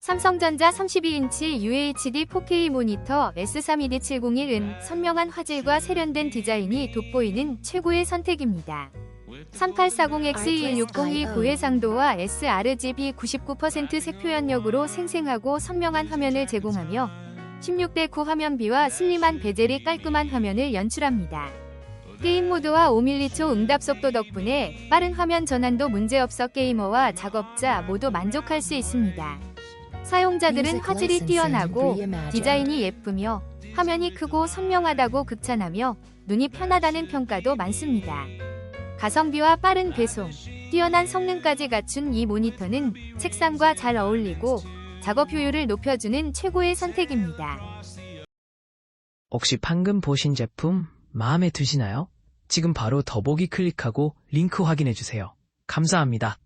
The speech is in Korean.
삼성전자 32인치 UHD 4K 모니터 S32D701은 선명한 화질과 세련된 디자인이 돋보이는 최고의 선택입니다. 3840X2160이 고해상도와 sRGB 99% 색표현력으로 생생하고 선명한 화면을 제공하며 16대 9 화면비와 슬림한 베젤이 깔끔한 화면을 연출합니다. 게임 모드와 5mm 응답 속도 덕분에 빠른 화면 전환도 문제없어 게이머와 작업자 모두 만족할 수 있습니다. 사용자들은 화질이 뛰어나고 디자인이 예쁘며 화면이 크고 선명하다고 극찬하며 눈이 편하다는 평가도 많습니다. 가성비와 빠른 배송, 뛰어난 성능까지 갖춘 이 모니터는 책상과 잘 어울리고 작업 효율을 높여주는 최고의 선택입니다. 혹시 방금 보신 제품 마음에 드시나요? 지금 바로 더보기 클릭하고 링크 확인해 주세요. 감사합니다.